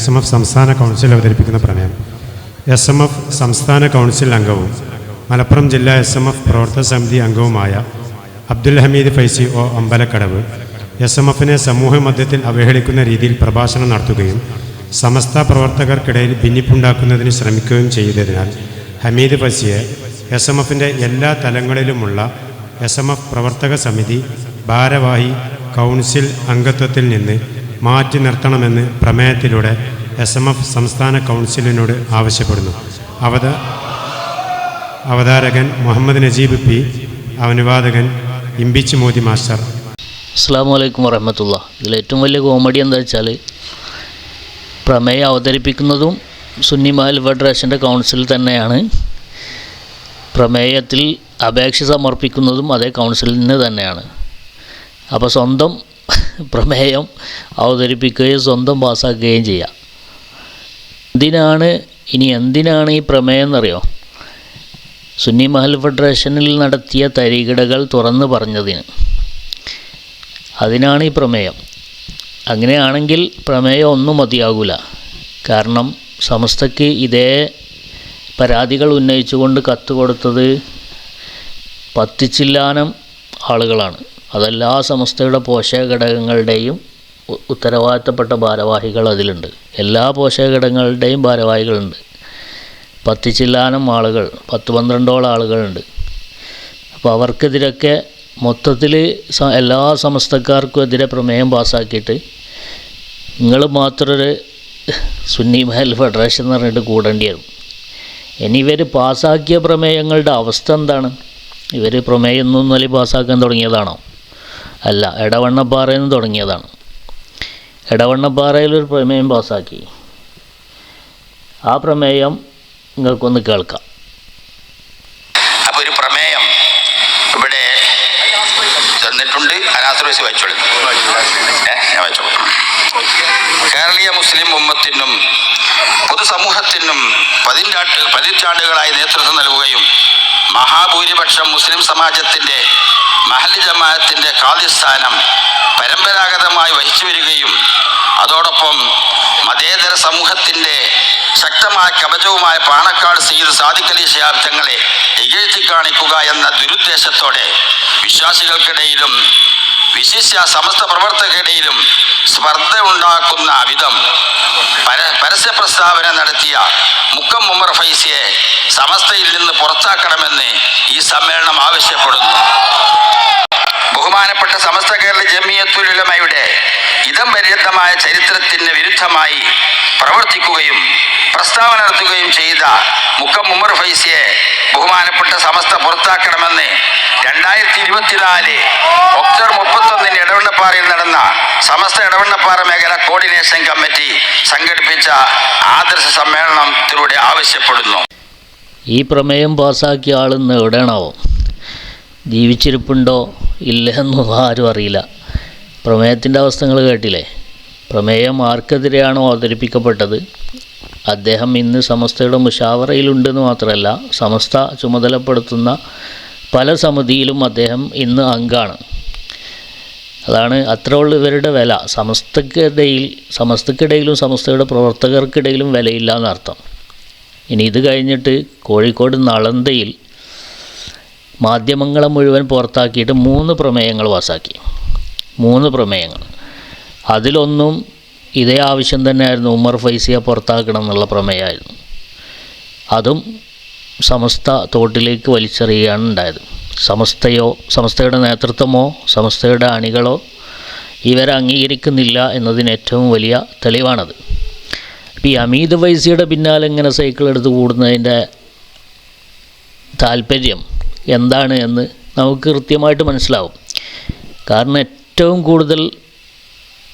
S M F സംസ്ഥാന council അവതരിപ്പിക്കുന്ന പ്രമേയം എസ് എം എഫ് സംസ്ഥാന കൗൺസിൽ അംഗവും മലപ്പുറം ജില്ലാ എസ് എം എഫ് പ്രവർത്തക സമിതി അംഗവുമായ Abdul Hameed Faizi O Ambalakkadavu S M എഫിനെ സമൂഹ മധ്യത്തിൽ അവഹേളിക്കുന്ന രീതിയിൽ പ്രഭാഷണം നടത്തുകയും സമസ്ത പ്രവർത്തകർക്കിടയിൽ ഭിന്നിപ്പുണ്ടാക്കുന്നതിന് ശ്രമിക്കുകയും ചെയ്തതിനാൽ ഹമീദ് ഫൈസിയെ എസ് എം എഫിന്റെ എല്ലാ തലങ്ങളിലുമുള്ള എസ് എം എഫ് പ്രവർത്തക സമിതി ഭാരവാഹി കൗൺസിൽ അംഗത്വത്തിൽ നിന്ന് മാറ്റി നിർത്തണമെന്ന് പ്രമേയത്തിലൂടെ എസ് എം എഫ് സംസ്ഥാന കൗൺസിലിനോട് ആവശ്യപ്പെടുന്നു. അവത അവതാരകൻ മുഹമ്മദ് നജീബ് പി അനുവാദകൻ ഇമ്പിച്ച് മോദി മാസ്റ്റർ. അസ്സാം വലൈക്കും വറഹമത്തുള്ള. ഇതിൽ ഏറ്റവും വലിയ കോമഡി എന്താ വെച്ചാൽ പ്രമേയം അവതരിപ്പിക്കുന്നതും സുന്നി മഹൽ ഫെഡറേഷന്റെ കൗൺസിൽ തന്നെയാണ്. പ്രമേയത്തിൽ അപേക്ഷ സമർപ്പിക്കുന്നതും അതേ കൗൺസിലിന് തന്നെയാണ്. അപ്പോൾ സ്വന്തം പ്രമേയം അവതരിപ്പിക്കുകയും സ്വന്തം പാസ്സാക്കുകയും ചെയ്യാം എന്തിനാണ് ഇനി എന്തിനാണ് ഈ പ്രമേയം എന്നറിയോ? സുന്നി മഹൽ ഫെഡറേഷനിൽ നടത്തിയ തരികിടകൾ തുറന്നു പറഞ്ഞതിന്. അതിനാണ് ഈ പ്രമേയം. അങ്ങനെയാണെങ്കിൽ പ്രമേയം ഒന്നും മതിയാകില്ല കാരണം സമസ്തയ്ക്ക് ഇതേ പരാതികൾ ഉന്നയിച്ചുകൊണ്ട് കത്ത് കൊടുത്തത് പത്തിച്ചില്ലാനം ആളുകളാണ്. അതെല്ലാ സമസ്തയുടെ പോഷക ഘടകങ്ങളുടെയും ഉത്തരവാദിത്തപ്പെട്ട ഭാരവാഹികൾ അതിലുണ്ട്. എല്ലാ പോഷക ഘടകങ്ങളുടെയും ഭാരവാഹികളുണ്ട്. പത്ത് ചില്ലാനം ആളുകൾ പത്ത് പന്ത്രണ്ടോളം ആളുകളുണ്ട്. അപ്പോൾ അവർക്കെതിരൊക്കെ മൊത്തത്തിൽ എല്ലാ സമസ്തക്കാർക്കും എതിരെ പ്രമേയം പാസ്സാക്കിയിട്ട് നിങ്ങൾ മാത്രം ഒരു സുന്നി മഹൽ ഫെഡറേഷൻ എന്ന് പറഞ്ഞിട്ട് കൂടേണ്ടി വരും. ഇനി ഇവർ പാസ്സാക്കിയ പ്രമേയങ്ങളുടെ അവസ്ഥ എന്താണ്? ഇവർ പ്രമേയം ഒന്നും പാസ്സാക്കാൻ തുടങ്ങിയതാണോ? അല്ല എടവണ്ണപ്പാറയിൽ നിന്ന് തുടങ്ങിയതാണ്. എടവണ്ണപ്പാറയിൽ ഒരു പ്രമേയം പാസ്സാക്കി ആ പ്രമേയം നിങ്ങൾക്കൊന്ന് കേൾക്കാം. അപ്പോൾ ഒരു പ്രമേയം ഇവിടെ കേരളീയ മുസ്ലിം ഉമ്മത്തിനും പൊതുസമൂഹത്തിനും പതിറ്റാണ്ട് പതിറ്റാണ്ടുകളായി നേതൃത്വം നൽകുകയും മഹാഭൂരിപക്ഷം മുസ്ലിം സമാജത്തിന്റെ മഹൽ ജമാഅത്തിന്റെ കാതിസ്ഥാനം പരമ്പരാഗതമായി വഹിച്ചു വരികയും അതോടൊപ്പം മതേതര സമൂഹത്തിന്റെ ശക്തമായ കവചവുമായ പാണക്കാട് സയ്യിദ് സാദിഖലി ശിഹാബ് തങ്ങളെ ഇകഴ്ത്തി കാണിക്കുക എന്ന ദുരുദ്ദേശത്തോടെ വിശ്വാസികൾക്കിടയിലും വിശിഷ്യ സമസ്ത പ്രവർത്തകർക്കിടയിലും സ്പർദ്ധ ഉണ്ടാക്കുന്ന വിധം പരസ്യ പ്രസ്താവന നടത്തിയ മുക്കം ഉമർ ഫൈസിയെ സമസ്തയിൽ നിന്ന് പുറത്താക്കണമെന്ന് ഈ സമ്മേളനം ആവശ്യപ്പെടുന്നു. ബഹുമാനപ്പെട്ട സമസ്ത കേരള ജമിയത്തുലമയുടെ ഇതം പര്യന്തമായ ചരിത്രത്തിന് വിരുദ്ധമായി പ്രവർത്തിക്കുകയും പ്രസ്താവന നടത്തുകയും ചെയ്ത മുക്കം ഉമർ ഫൈസിയെ ബഹുമാനപ്പെട്ട സമസ്ത പുറത്താക്കണമെന്ന് രണ്ടായിരത്തി ഇരുപത്തിനാല് ഒക്ടോബർ മുപ്പത്തൊന്നിന് ഇടവണ്ണപ്പാറയിൽ നടന്ന സമസ്ത ഇടവണ്ണപ്പാറ മേഖല കോർഡിനേഷൻ കമ്മിറ്റി സംഘടിപ്പിച്ച ആദർശ സമ്മേളനത്തിലൂടെ ആവശ്യപ്പെടുന്നു. ഈ പ്രമേയം പാസാക്കിയ ആളെന്ന് എവിടെയാണാവോ? ജീവിച്ചിരിപ്പുണ്ടോ? ഇല്ല എന്നൊന്നും ആരും അറിയില്ല. പ്രമേയത്തിന്റെ അവസ്ഥ നിങ്ങൾ കേട്ടില്ലേ? പ്രമേയം ആർക്കെതിരെയാണോ അവതരിപ്പിക്കപ്പെട്ടത്? അദ്ദേഹം ഇന്ന് സമസ്തയുടെ മുഷാവറയിലുണ്ടെന്ന് മാത്രമല്ല സമസ്ത ചുമതലപ്പെടുത്തുന്ന പല സമിതിയിലും അദ്ദേഹം ഇന്ന് അംഗമാണ് അതാണ് അത്ര ഉള്ള ഇവരുടെ വില. സമസ്തക്കിടയിൽ സമസ്തക്കിടയിലും സമസ്തയുടെ പ്രവർത്തകർക്കിടയിലും വിലയില്ല എന്നർത്ഥം. ഇനി ഇത് കഴിഞ്ഞിട്ട് കോഴിക്കോട് നളന്തയിൽ മാധ്യമങ്ങളെ മുഴുവൻ പുറത്താക്കിയിട്ട് മൂന്ന് പ്രമേയങ്ങൾ പാസ്സാക്കി മൂന്ന് പ്രമേയങ്ങൾ. അതിലൊന്നും ഇതേ ആവശ്യം തന്നെയായിരുന്നു ഉമർ ഫൈസിയെ പുറത്താക്കണം എന്നുള്ള പ്രമേയമായിരുന്നു. അതും സമസ്ത തോട്ടിലേക്ക് വലിച്ചെറിയുകയാണ് ഉണ്ടായത്. സമസ്തയോ സമസ്തയുടെ നേതൃത്വമോ സമസ്തയുടെ അണികളോ ഇവരെ അംഗീകരിക്കുന്നില്ല എന്നതിന് ഏറ്റവും വലിയ തെളിവാണത്. ഈ അമീദ് ഫൈസിയുടെ പിന്നാലെ ഇങ്ങനെ സൈക്കിൾ എടുത്ത് കൂടുന്നതിന്റെ താല്പര്യം എന്താണ് എന്ന് നമുക്ക് കൃത്യമായിട്ട് മനസ്സിലാവും. കാരണം ഏറ്റവും കൂടുതൽ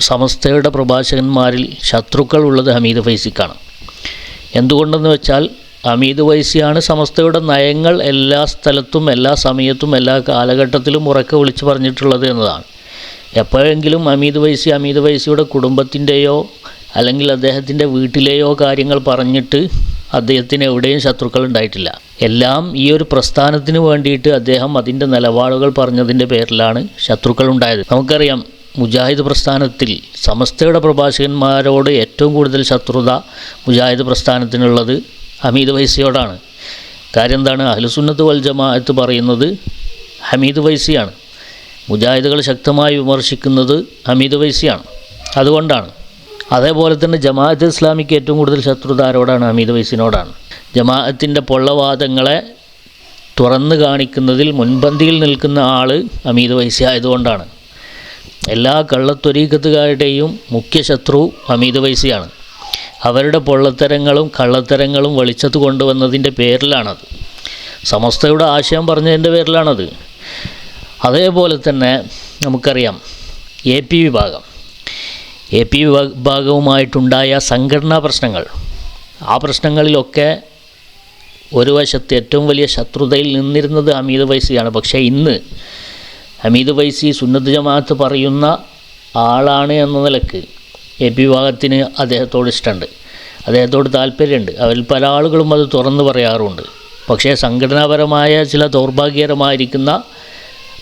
സമസ്തയുടെ പ്രഭാഷകന്മാരിൽ ശത്രുക്കൾ ഉള്ളത് ഹമീദ് ഫൈസിക്കാണ്. എന്തുകൊണ്ടെന്ന് വെച്ചാൽ ഹമീദ് വൈസിയാണ് സമസ്തയുടെ നയങ്ങൾ എല്ലാ സ്ഥലത്തും എല്ലാ സമയത്തും എല്ലാ കാലഘട്ടത്തിലും ഉറക്കെ വിളിച്ചു പറഞ്ഞിട്ടുള്ളത് എന്നതാണ്. എപ്പോഴെങ്കിലും അമീദ് വൈസി അമീദ് വൈസിയുടെ കുടുംബത്തിന്റെയോ അല്ലെങ്കിൽ അദ്ദേഹത്തിന്റെ വീട്ടിലെയോ കാര്യങ്ങൾ പറഞ്ഞിട്ട് അദ്ദേഹത്തിന് എവിടെയും ശത്രുക്കൾ ഉണ്ടായിട്ടില്ല. എല്ലാം ഈ ഒരു പ്രസ്ഥാനത്തിന് വേണ്ടിയിട്ട് അദ്ദേഹം അതിന്റെ നിലപാടുകൾ പറഞ്ഞതിന്റെ പേരിലാണ് ശത്രുക്കൾ ഉണ്ടായത്. നമുക്കറിയാം മുജാഹിദ് പ്രസ്ഥാനത്തിൽ സമസ്തയുടെ പ്രഭാഷകന്മാരോട് ഏറ്റവും കൂടുതൽ ശത്രുത മുജാഹിദ് പ്രസ്ഥാനത്തിനുള്ളത് ഹമീദ് വൈസിയോടാണ്. കാര്യം എന്താണ്? അഹ്ലുസുന്നത്ത് വൽ ജമാഅത്ത് പറയുന്നത് ഹമീദ് വൈസിയാണ്. മുജാഹിദുകൾ ശക്തമായി വിമർശിക്കുന്നത് ഹമീദ് വൈസിയാണ്. അതുകൊണ്ടാണ്. അതേപോലെ തന്നെ ജമാഅത്ത് ഇസ്ലാമിക്ക് ഏറ്റവും കൂടുതൽ ശത്രുത ആരോടാണ് ഹമീദ് വൈസിനോടാണ്. ജമാഅത്തിന്റെ പൊള്ളവാദങ്ങളെ തുറന്നു കാണിക്കുന്നതിൽ മുൻപന്തിയിൽ നിൽക്കുന്ന ആൾ അമീദ് വൈസി ആയതുകൊണ്ടാണ്. എല്ലാ കള്ളത്തൊരീക്കത്തുകാരുടെയും മുഖ്യ ശത്രു അമീദ് വൈസിയാണ്. അവരുടെ പൊള്ളത്തരങ്ങളും കള്ളത്തരങ്ങളും വെളിച്ചത്ത് കൊണ്ടുവന്നതിന്റെ പേരിലാണത്. സമസ്തയുടെ ആശയം പറഞ്ഞതിന്റെ പേരിലാണത്. അതേപോലെ തന്നെ നമുക്കറിയാം എ പി വിഭാഗം. എ പി വിഭാഗവുമായിട്ടുണ്ടായ സംഘടനാ പ്രശ്നങ്ങൾ. ആ പ്രശ്നങ്ങളിലൊക്കെ ഒരു വശത്ത് ഏറ്റവും വലിയ ശത്രുതയിൽ നിന്നിരുന്നത് അമീത് വൈസിയാണ് പക്ഷേ ഇന്ന് അമീത് വൈസി സുന്നത്ത് ജമാഅത്ത് പറയുന്ന ആളാണ് എന്ന നിലയ്ക്ക് എ പി വിഭാഗത്തിന് അദ്ദേഹത്തോട് ഇഷ്ടമുണ്ട്. അദ്ദേഹത്തോട് താല്പര്യമുണ്ട്. അവരിൽ പല ആളുകളും അത് തുറന്നു പറയാറുണ്ട്. പക്ഷേ സംഘടനാപരമായ ചില ദൗർഭാഗ്യകരമായിരിക്കുന്ന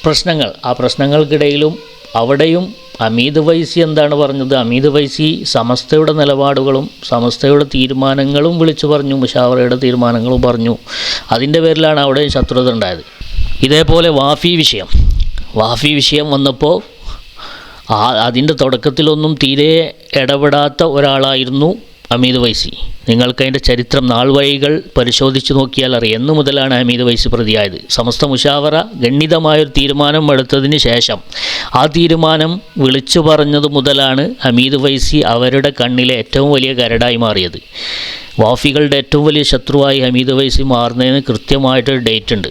പ്രശ്നങ്ങൾ ആ പ്രശ്നങ്ങൾക്കിടയിലും അവിടെയും അമീദ് വൈസി എന്താണ് പറഞ്ഞത്? അമീത് വൈസി സമസ്തയുടെ നിലപാടുകളും സമസ്തയുടെ തീരുമാനങ്ങളും വിളിച്ചു പറഞ്ഞു മുഷാവറയുടെ തീരുമാനങ്ങളും പറഞ്ഞു. അതിന്റെ പേരിലാണ് അവിടെ ശത്രുത ഉണ്ടായത്. ഇതേപോലെ വാഫി വിഷയം. വാഫി വിഷയം വന്നപ്പോൾ അതിന്റെ തുടക്കത്തിലൊന്നും തീരെ ഇടപെടാത്ത ഒരാളായിരുന്നു അമീദ് വൈസി. നിങ്ങൾക്ക് അതിന്റെ ചരിത്രം നാൾ വഴികൾ പരിശോധിച്ച് നോക്കിയാൽ അറിയാം. എന്നു മുതലാണ് അമീദ് വൈസി പ്രതിയായത്. സമസ്ത മുഷാവറ ഗണ്യതമായൊരു തീരുമാനം എടുത്തതിന് ശേഷം ആ തീരുമാനം വിളിച്ചു പറഞ്ഞത് മുതലാണ് അമീദ് വൈസി അവരുടെ കണ്ണിലെ ഏറ്റവും വലിയ കരടായി മാറിയത്. വാഫികളുടെ ഏറ്റവും വലിയ ശത്രുവായി ഹമീദ് വൈസി മാറുന്നതിന് കൃത്യമായിട്ടൊരു ഡേറ്റ് ഉണ്ട്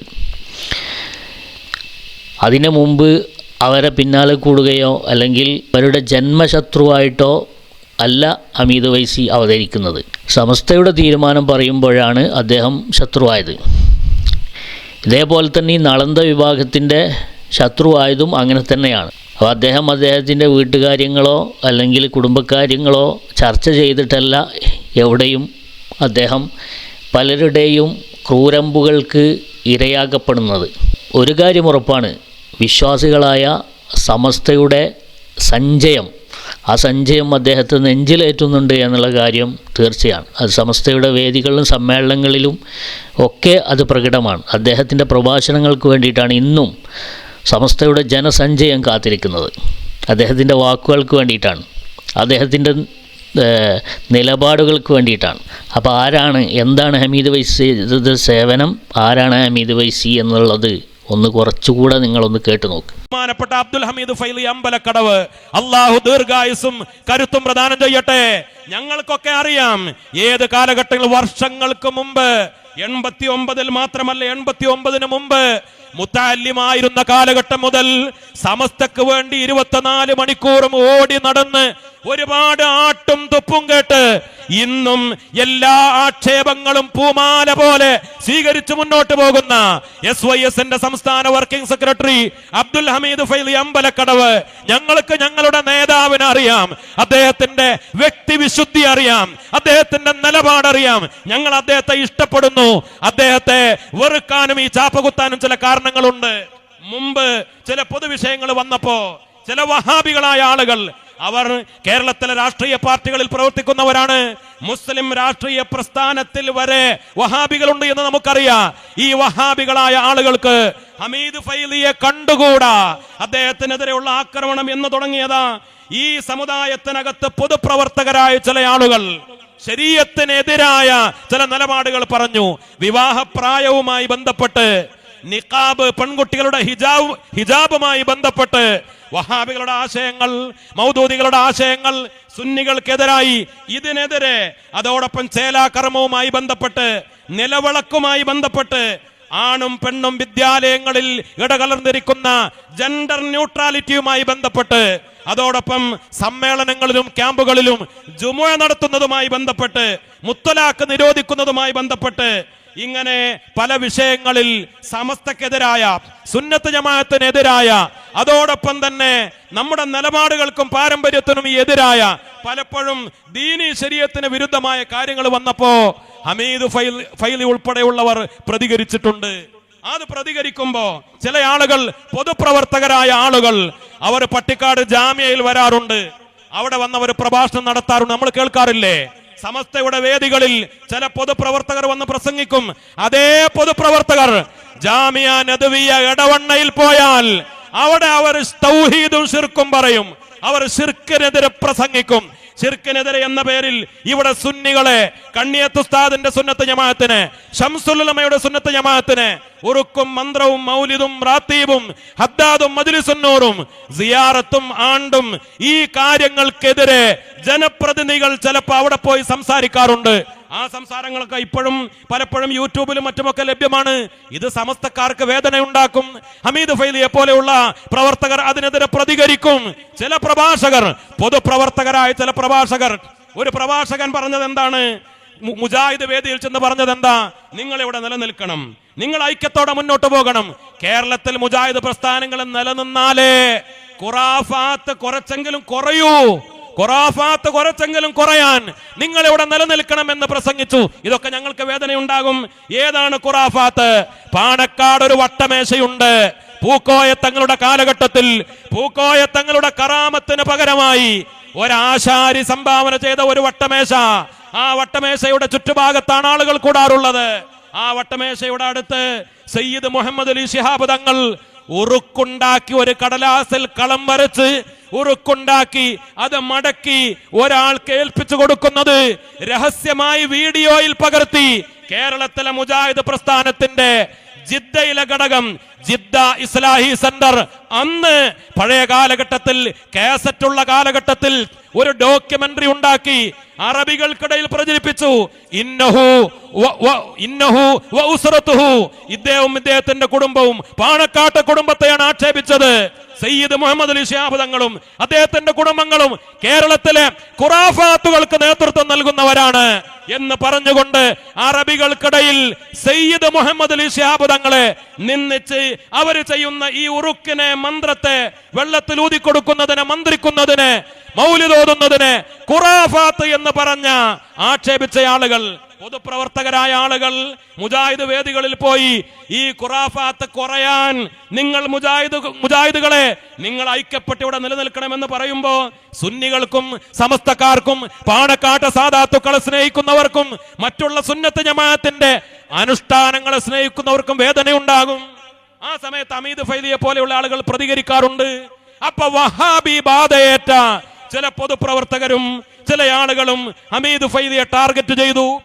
അതിനു മുമ്പ് അവരെ പിന്നാലെ കൂടുകയോ അല്ലെങ്കിൽ അവരുടെ ജന്മശത്രുവായിട്ടോ അല്ല ഹമീദ് വൈസി അവതരിക്കുന്നത്. സമസ്തയുടെ തീരുമാനം പറയുമ്പോഴാണ് അദ്ദേഹം ശത്രുവായത്. ഇതേപോലെ തന്നെ ഈ നളന്ത വിഭാഗത്തിന്റെ ശത്രുവായതും അങ്ങനെ തന്നെയാണ്. അപ്പോൾ അദ്ദേഹം അദ്ദേഹത്തിന്റെ വീട്ടുകാര്യങ്ങളോ അല്ലെങ്കിൽ കുടുംബകാര്യങ്ങളോ ചർച്ച ചെയ്തിട്ടല്ല എവിടെയും അദ്ദേഹം പലരുടെയും ക്രൂരമ്പുകൾക്ക് ഇരയാക്കപ്പെടുന്നത്. ഒരു കാര്യം ഉറപ്പാണ് വിശ്വാസികളായ സമസ്തയുടെ സഞ്ചയം ആ സഞ്ചയം അദ്ദേഹത്തെ നെഞ്ചിലേറ്റുന്നുണ്ട് എന്നുള്ള കാര്യം തീർച്ചയാണ്. അത് സമസ്തയുടെ വേദികളിലും സമ്മേളനങ്ങളിലും ഒക്കെ അത് പ്രകടമാണ്. അദ്ദേഹത്തിന്റെ പ്രഭാഷണങ്ങൾക്ക് വേണ്ടിയിട്ടാണ് ഇന്നും സമസ്തയുടെ ജനസഞ്ചയം കാത്തിരിക്കുന്നത്. അദ്ദേഹത്തിന്റെ വാക്കുകൾക്ക് വേണ്ടിയിട്ടാണ്. അദ്ദേഹത്തിന്റെ നിലപാടുകൾക്ക് വേണ്ടിയിട്ടാണ്. അപ്പോൾ ആരാണ് എന്താണ് ഹമീദ് വൈസി സേവനം? ആരാണ് ഹമീദ് വൈസി എന്നുള്ളത് ഒന്ന് കുറച്ചുകൂടെ നിങ്ങളൊന്ന് കേട്ടു നോക്ക്. ബഹുമാനപ്പെട്ട അബ്ദുൽ ഹമീദ് ഫൈലി അമ്പലക്കടവ് അള്ളാഹു ദീർഘായുസും കരുത്തും പ്രദാനം ചെയ്യട്ടെ. ഞങ്ങൾക്കൊക്കെ അറിയാം ഏത് കാലഘട്ടങ്ങളിൽ വർഷങ്ങൾക്ക് മുമ്പ് എൺപത്തി ഒമ്പതിൽ മാത്രമല്ല എൺപത്തി ഒമ്പതിന് മുമ്പ് മുത്താല്യമായിരുന്ന കാലഘട്ടം മുതൽ സമസ്തക്ക് വേണ്ടി ഇരുപത്തിനാല് മണിക്കൂറും ഓടി നടന്ന് ഒരുപാട് ആട്ടും തുപ്പും കേട്ട് ഇന്നും എല്ലാ ആക്ഷേപങ്ങളും പൂമാല പോലെ സ്വീകരിച്ചു മുന്നോട്ട് പോകുന്ന എസ് വൈ എസിന്റെ സംസ്ഥാന വർക്കിംഗ് സെക്രട്ടറി അബ്ദുൽ ഹമീദ് ഫൈലി അമ്പലക്കടവ്. ഞങ്ങൾക്ക് ഞങ്ങളുടെ നേതാവിനെ അറിയാം. അദ്ദേഹത്തിന്റെ വ്യക്തിവിശുദ്ധി അറിയാം. അദ്ദേഹത്തിന്റെ നിലപാടറിയാം. ഞങ്ങൾ അദ്ദേഹത്തെ ഇഷ്ടപ്പെടുന്നു. അദ്ദേഹത്തെ വെറുക്കാനും ഈ ചാപ്പകുത്താനും ചില കാരണങ്ങളുണ്ട്. മുമ്പ് ചില പൊതുവിഷയങ്ങൾ വന്നപ്പോ ചില വഹാബികളായ ആളുകൾ അവർ കേരളത്തിലെ രാഷ്ട്രീയ പാർട്ടികളിൽ പ്രവർത്തിക്കുന്നവരാണ്. മുസ്ലിം രാഷ്ട്രീയ പ്രസ്ഥാനത്തിൽ വരെ വഹാബികളുണ്ട് എന്ന് നമുക്കറിയാം. ഈ വഹാബികളായ ആളുകൾക്ക് ഹമീദ് ഫൈലിയെ കണ്ടുകൂടാ. അദ്ദേഹത്തിനെതിരെയുള്ള ആക്രമണം എന്ന് തുടങ്ങിയതാ. ഈ സമുദായത്തിനകത്ത് പൊതുപ്രവർത്തകരായ ചില ആളുകൾ ശരീരത്തിനെതിരായ ചില നിലപാടുകൾ പറഞ്ഞു. വിവാഹപ്രായവുമായി ബന്ധപ്പെട്ട് നിക്കാബ് പെൺകുട്ടികളുടെ ഹിജാബ് ഹിജാബുമായി ബന്ധപ്പെട്ട് വഹാബികളുടെ ആശയങ്ങൾ മൗദൂദികളുടെ ആശയങ്ങൾ സുന്നികൾക്കെതിരായി ഇതിനെതിരെ അതോടൊപ്പം ചേലാകർമ്മവുമായി ബന്ധപ്പെട്ട് നിലവിളക്കുമായി ബന്ധപ്പെട്ട് ആണും പെണ്ണും വിദ്യാലയങ്ങളിൽ ഇടകലർന്നിരിക്കുന്ന ജെൻഡർ ന്യൂട്രാലിറ്റിയുമായി ബന്ധപ്പെട്ട് അതോടൊപ്പം സമ്മേളനങ്ങളിലും ക്യാമ്പുകളിലും ജുമുഴ നടത്തുന്നതുമായി ബന്ധപ്പെട്ട് മുത്തലാക്ക് നിരോധിക്കുന്നതുമായി ബന്ധപ്പെട്ട് ഇങ്ങനെ പല വിഷയങ്ങളിൽ സമസ്തക്കെതിരായ സുന്നത്ത് ജമാഅത്തിനെതിരായ അതോടൊപ്പം തന്നെ നമ്മുടെ നിലപാടുകൾക്കും പാരമ്പര്യത്തിനും എതിരായ പലപ്പോഴും ദീനി ശരീരത്തിന് വിരുദ്ധമായ കാര്യങ്ങൾ വന്നപ്പോ ഹമീദ് ഫൈൽ ഫൈലി ഉൾപ്പെടെയുള്ളവർ പ്രതികരിച്ചിട്ടുണ്ട്. അത് പ്രതികരിക്കുമ്പോ ചില ആളുകൾ പൊതുപ്രവർത്തകരായ ആളുകൾ അവർ പട്ടിക്കാട് ജാമ്യയിൽ വരാറുണ്ട്. അവിടെ വന്നവർ പ്രഭാഷണം നടത്താറുണ്ട്. നമ്മൾ കേൾക്കാറില്ലേ? സമസ്തയുടെ വേദികളിൽ ചില പൊതുപ്രവർത്തകർ വന്ന് പ്രസംഗിക്കും. അതേ പൊതുപ്രവർത്തകർ ജാമിയ നദവിയ ഇടവണ്ണയിൽ പോയാൽ അവിടെ അവർ തൗഹീദും ശിർക്കും പറയും. അവർ ശിർക്കിനെതിരെ പ്രസംഗിക്കും. ശിർക്കിനെതിരെ എന്ന പേരിൽ ഇവിടെ സുന്നികളെ കണ്ണിയത്തുസ്താദിന്റെ സുന്നത്ത് ജമാഅത്തിന് ഷംസുല്ലമയുടെ സുന്നത്ത് ജമാഅത്തിന് ഉറുക്കും മന്ത്രവും മൗലിദും റാത്തീബും ഹദ്ദാദും മജ്ലിസുന്നൂറും സിയാറത്തും ആണ്ടും ഈ കാര്യങ്ങൾക്കെതിരെ ജനപ്രതിനിധികൾ ചിലപ്പോൾ അവിടെ പോയി സംസാരിക്കാറുണ്ട്. ആ സംസാരങ്ങളൊക്കെ ഇപ്പോഴും പലപ്പോഴും യൂട്യൂബിലും മറ്റുമൊക്കെ ലഭ്യമാണ്. ഇത് സമസ്തക്കാർക്ക് വേദനയുണ്ടാക്കും. ഹമീദ് ഫൈലിയെ പോലെയുള്ള പ്രവർത്തകർ അതിനെതിരെ പ്രതികരിക്കും. ചില പ്രഭാഷകർ പൊതുപ്രവർത്തകരായ ചില പ്രഭാഷകർ ഒരു പ്രഭാഷകൻ പറഞ്ഞത് എന്താണ് മുജാഹിദ് വേദിയിൽ ചെന്ന് പറഞ്ഞത് എന്താ നിങ്ങൾ ഇവിടെ നിലനിൽക്കണം. നിങ്ങൾ ഐക്യത്തോടെ മുന്നോട്ട് പോകണം. കേരളത്തിൽ മുജാഹിദ് പ്രസ്ഥാനങ്ങൾ നിലനിന്നാലേ ഖുറാഫാത്ത് കുറച്ചെങ്കിലും കുറയൂ. ഖുറാഫാത്ത് കുറച്ചെങ്കിലും കുറയാൻ നിങ്ങൾ ഇവിടെ നിലനിൽക്കണമെന്ന് പ്രസംഗിച്ചു. ഇതൊക്കെ ഞങ്ങൾക്ക് വേദനയുണ്ടാകും. ഏതാണ് ഖുറാഫാത്ത്? പാണക്കാട് ഒരു വട്ടമേശയുണ്ട്. പൂക്കോയ തങ്ങളുടെ കാലഘട്ടത്തിൽ പൂക്കോയ തങ്ങളുടെ കറാമത്തിന് പകരമായി ഒരാശാരി സംഭാവന ചെയ്ത ഒരു വട്ടമേശ. ആ വട്ടമേശയുടെ ചുറ്റുഭാഗത്താണ് ആളുകൾ കൂടാറുള്ളത്. ആ വട്ടമേശയുടെ അടുത്ത് സയ്യിദ് മുഹമ്മദ് അലി ശിഹാബ് തങ്ങൾ ഉറുക്കുണ്ടാക്കി ഒരു കടലാസിൽ കളം വരച്ച് ഉറുക്കുണ്ടാക്കി അത് മടക്കി ഒരാൾ കേൾപ്പിച്ചു കൊടുക്കുന്നത് രഹസ്യമായി വീഡിയോയിൽ പകർത്തി കേരളത്തിലെ മുജാഹിദ് പ്രസ്ഥാനത്തിന്റെ ജിദ്ദയിലെ ഘടകം ജിദ്ദ ഇസ്ലാഹി സെന്റർ അന്ന് പഴയ കാലഘട്ടത്തിൽ കാസറ്റുള്ള കാലഘട്ടത്തിൽ ഒരു ഡോക്യുമെന്ററി ഉണ്ടാക്കി അറബികൾക്കിടയിൽ പ്രചരിപ്പിച്ചു ഇന്നഹു ഇന്നഹു. ഇദ്ദേഹവും ഇദ്ദേഹത്തിന്റെ കുടുംബവും പാണക്കാട്ട് കുടുംബത്തെയാണ് ആക്ഷേപിച്ചത് സയ്യിദ് മുഹമ്മദ് അലി ഷിഹാബ് അദ്ദേഹത്തിന്റെ കുടുംബങ്ങളും കേരളത്തിലെ ഖുറാഫാത്തുകൾക്ക് നേതൃത്വം നൽകുന്നവരാണ് എന്ന് പറഞ്ഞുകൊണ്ട് അറബികൾക്കിടയിൽ സയ്യിദ് മുഹമ്മദ് അലി ഷിഹാബ് നിന്നിച്ച് അവർ ചെയ്യുന്ന ഈ ഉറുക്കിനെ മന്ത്രത്തെ വെള്ളത്തിൽ ഊതിക്കൊടുക്കുന്നതിന് മന്ത്രിക്കുന്നതിന് മൗലിതോതുന്നതിന് ഖുറാഫാത്ത് എന്ന് പറഞ്ഞ ആക്ഷേപിച്ച ആളുകൾ പൊതുപ്രവർത്തകരായ ആളുകൾ മുജാഹിദ് വേദികളിൽ പോയി ഈ ഖുറാഫാത്ത് കുറയാൻ നിങ്ങൾ മുജാഹിദ് മുജാഹിദുകളെ നിങ്ങൾ ഐക്യപ്പെട്ട് ഇവിടെ നിലനിൽക്കണമെന്ന് പറയുമ്പോ സുന്നികൾക്കും സമസ്തക്കാർക്കും പാണക്കാട്ട സാധാത്തുക്കളെ സ്നേഹിക്കുന്നവർക്കും മറ്റുള്ള സുന്നത്ത് ജമാഅത്തിന്റെ അനുഷ്ഠാനങ്ങളെ സ്നേഹിക്കുന്നവർക്കും വേദനയുണ്ടാകും. ആ സമയത്ത് അമീദ് ഫൈദിയെ പോലെയുള്ള ആളുകൾ പ്രതികരിക്കാറുണ്ട്. അപ്പൊ വഹാബി ബാധയേറ്റ ചില പൊതുപ്രവർത്തകരും ചില ആളുകളും ഹമീദ് ഫൈലിയെ ടാർഗറ്റ് ചെയ്തു.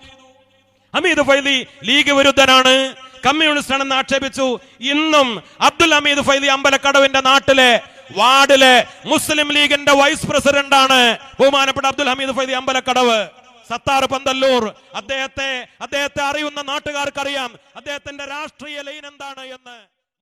ഹമീദ് ഫൈലി ലീഗ് വിരുദ്ധനാണ്. കമ്മ്യൂണിസ്റ്റ് ആണെന്ന് ആക്ഷേപിച്ചു. ഇന്നും അബ്ദുൽ ഹമീദ് ഫൈലി അമ്പലക്കടവിന്റെ നാട്ടിലെ വാർഡിലെ മുസ്ലിം ലീഗിന്റെ വൈസ് പ്രസിഡന്റ് ആണ് ബഹുമാനപ്പെട്ട അബ്ദുൽ ഹമീദ് ഫൈദി അമ്പലക്കടവ്. സത്താർ പന്തല്ലൂർ. അദ്ദേഹത്തെ അദ്ദേഹത്തെ അറിയുന്ന നാട്ടുകാർക്കറിയാം. അദ്ദേഹത്തിന്റെ രാഷ്ട്രീയ ലൈൻ എന്താണ് എന്ന്.